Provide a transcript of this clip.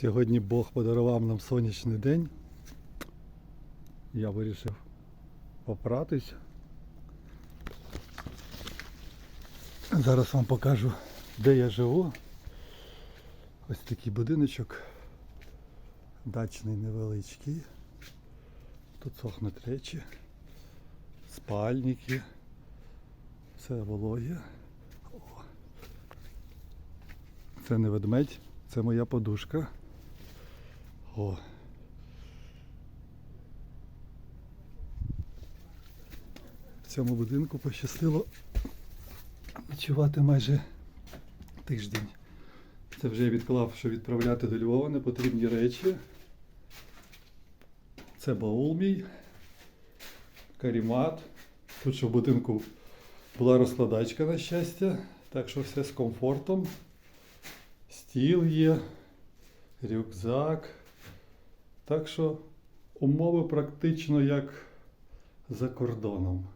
Сьогодні Бог подарував нам сонячний день. Я вирішив попратись. Зараз вам покажу, де я живу. Ось такий будиночок. Дачний невеличкий. Тут сохнуть речі, спальники. Все вологе. Це не ведмедь, це моя подушка. О. В цьому будинку пощастило ночувати майже тиждень. Це вже я відклав, що відправляти до Львова непотрібні речі. Це баул мій, карімат. Тут ще в будинку була розкладачка, на щастя, так що все з комфортом. Стіл є, рюкзак. Так що умови практично як за кордоном.